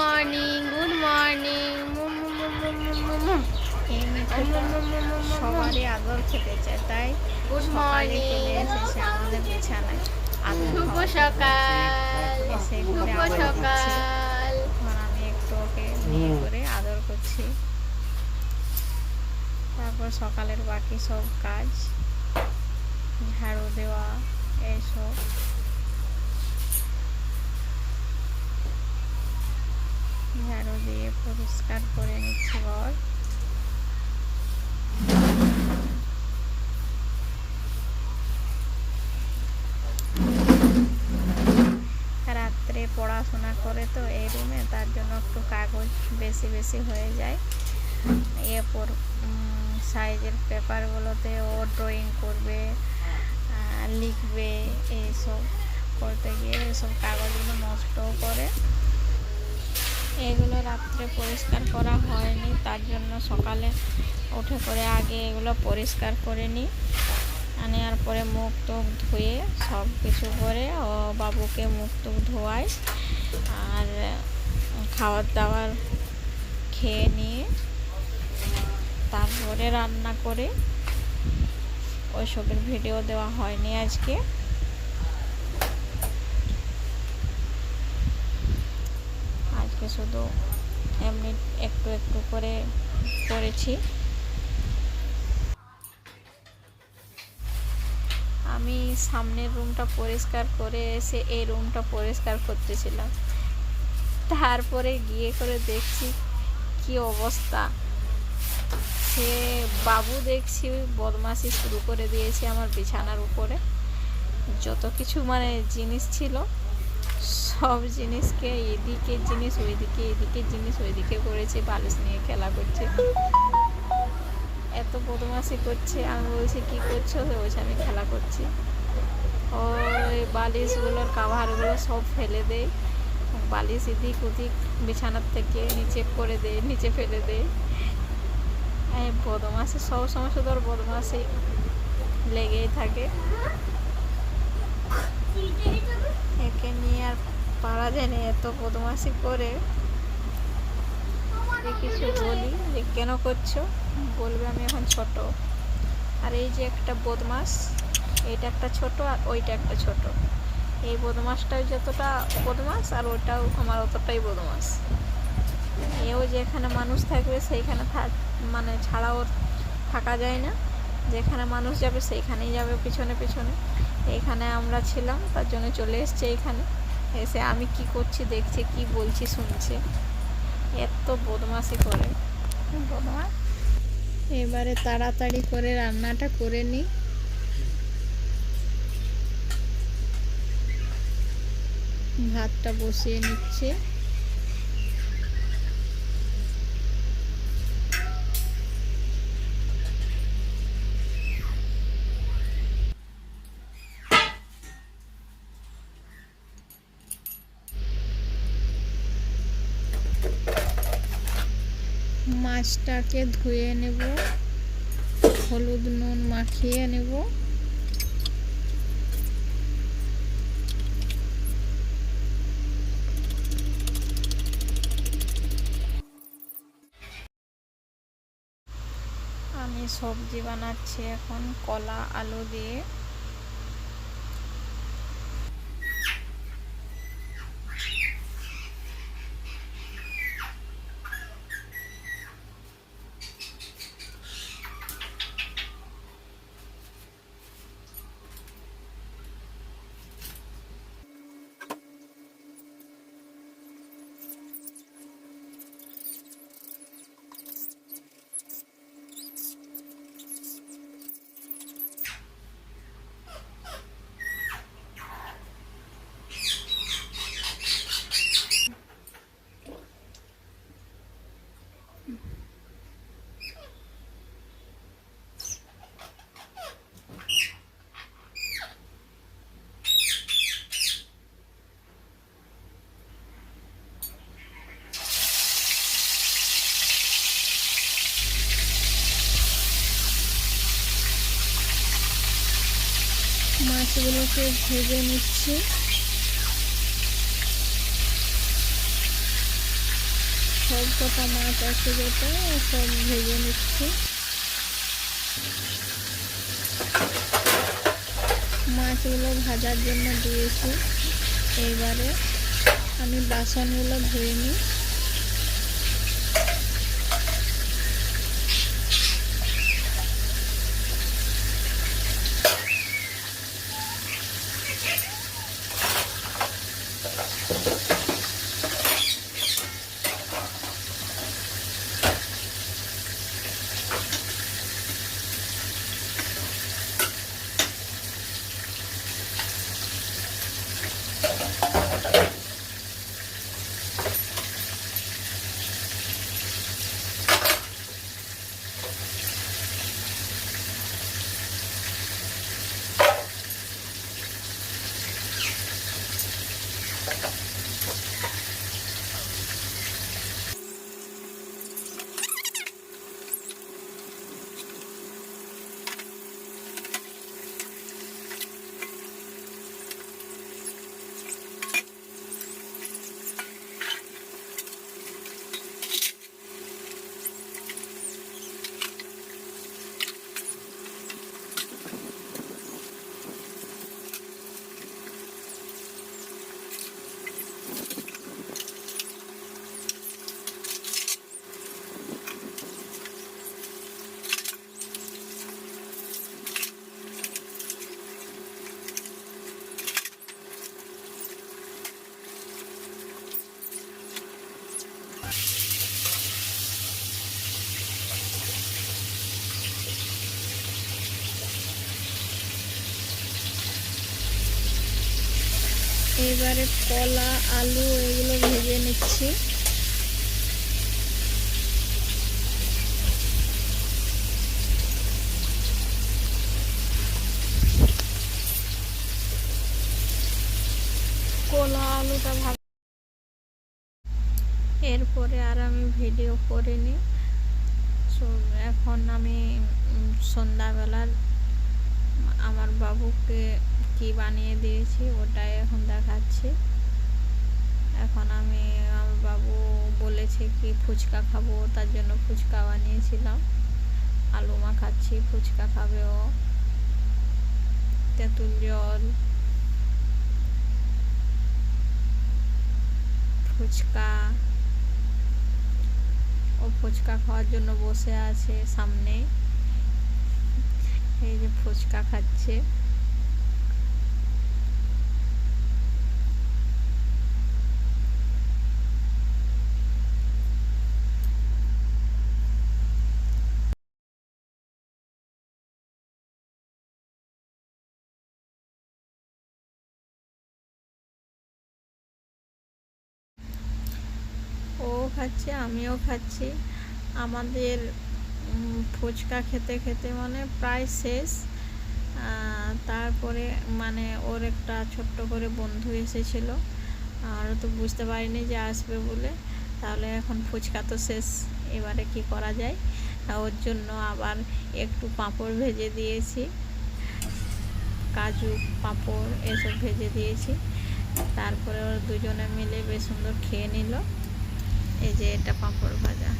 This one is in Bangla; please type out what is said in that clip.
মর্নিং গুড মর্নিং সবারই আদর খেতে চায় তাই গুড মর্নিং এসেছে আমাদের বিছানায়। শুভ সকাল। শুভ। সকাল। আমি একটু ওকে নিয়ে করে আদর করছি। তারপর সকালের বাকি সব কাজ ঝাড়ু দেওয়া এইসব ঝাড়ু দিয়ে পরিষ্কার করে নিচ্ছি ঘর রাত্রে পড়াশোনা করে তো এই রুমে, তার জন্য একটু কাগজ বেশি বেশি হয়ে যায়। এরপর সাইজের পেপারগুলোতে ও ড্রয়িং করবে লিখবে এইসব করতে গিয়ে এসব কাগজগুলো নষ্টও করে। এগুলো রাত্রে পরিষ্কার করা হয়নি, তার জন্য সকালে উঠে করে আগে এগুলো পরিষ্কার করে নিই। নেওয়ার পরে মুখ টুক ধুয়ে সব কিছু করে ও বাবুকে মুখ টুক ধোয়াই আর খাবার দাবার খেয়ে নিয়ে তারপরে রান্না করে ওইসবের ভিডিও দেওয়া হয়নি আজকে আজকে শুধু এমনি একটু একটু করে করেছি। আমি সামনের রুমটা পরিষ্কার করে এসে এই রুমটা পরিষ্কার করতেছিলাম। তারপরে গিয়ে করে দেখছি কি অবস্থা। সে বাবু দেখছি বদমাশি শুরু করে দিয়েছে আমার বিছানার উপরে। যত কিছু মানে জিনিস ছিল সব জিনিসকে এদিকে জিনিস, ওইদিকে এদিকে জিনিস, ওইদিকে করেছে, বালিশ নিয়ে খেলা করছে। এত বদমাশি করছে, আমি বলছি, কি করছ? বলছে, আমি খেলা করছি। ওই বালিশগুলোর কাভারগুলো সব ফেলে দেয়। বালিশ এদিক ওদিক বিছানার থেকে নিচে করে দেয়, নিচে ফেলে দেয়। এই বদমাশি, সব সময় শুধু ওর বদমাশি লেগেই থাকে। একে নিয়ে আর পারা যায় না এত বদমাশি করে। কিছু বলি, যে কেন করছ? বলবে আমি এখন ছোট। আর এই যে একটা বদমাস এইটা একটা ছোট আর ওইটা একটা ছোট। এই বদমাসটাও যতটা বদমাস আর ওটাও আমার অতটাই বদমাস এও যেখানে মানুষ থাকবে সেইখানে থাক মানে ছাড়া ওর থাকা যায় না। যেখানে মানুষ যাবে সেইখানেই যাবে পিছনে পিছনে। এইখানে আমরা ছিলাম, তার জন্য চলে এসছে এখানে। এসে আমি কি করছি, দেখছে, কি বলছি, শুনছে। এত বদমাসি করে। এবারে তাড়াতাড়ি করে রান্নাটা করে নিই। ভাতটা বসিয়ে নিচ্ছে। মাছটাকে ধুয়ে নেব। হলুদ নুন মাখিয়ে নেব। আমি সবজি বানাচ্ছি এখন কলা আলু দিয়ে। মাছগুলোকে ভেজে নিচ্ছি। সব কটা মাছ আছে যেটা, সব ভেজে নিচ্ছি। মাছগুলো ভাজার জন্য দিয়েছি। এইবারে আমি বাসনগুলো ধুয়ে নিই। এবারে কলা, আলু এগুলো ভেজে নিচ্ছি। কলা, আলুটা ভাব এরপরে আর আমি ভিডিও করিনি। সো এখন আমি সন্ধ্যাবেলার আমার বাবুকে কি বানিয়ে দিয়েছি ওটাই এখন দেখাচ্ছি। এখন আমি আমার বাবু বলেছে কি ফুচকা খাব, তার জন্য ফুচকা বানিয়েছিলাম। আলু মাখাচ্ছি ফুচকা খাবে ও। তেঁতুল জল। ফুচকা। ও ফুচকা খাওয়ার জন্য বসে আছে সামনে। এই যে ফুচকা খাচ্ছে ও খাচ্ছে, আমিও খাচ্ছি। আমাদের ফুচকা খেতে খেতে মানে প্রায় শেষ। তারপরে মানে ওর একটা ছোট্ট করে বন্ধু এসেছিল। আর তো বুঝতে পারিনি যে আসবে বলে। তাহলে এখন ফুচকা তো শেষ, এবারে কি করা যায়? ওর জন্য আবার একটু পাঁপড় ভেজে দিয়েছি। কাজু, পাঁপড় এসব ভেজে দিয়েছি। তারপরে ওরা দুজনে মিলে বেশ সুন্দর খেয়ে নিল। এই যে এটা পাঁপড় ভাজা।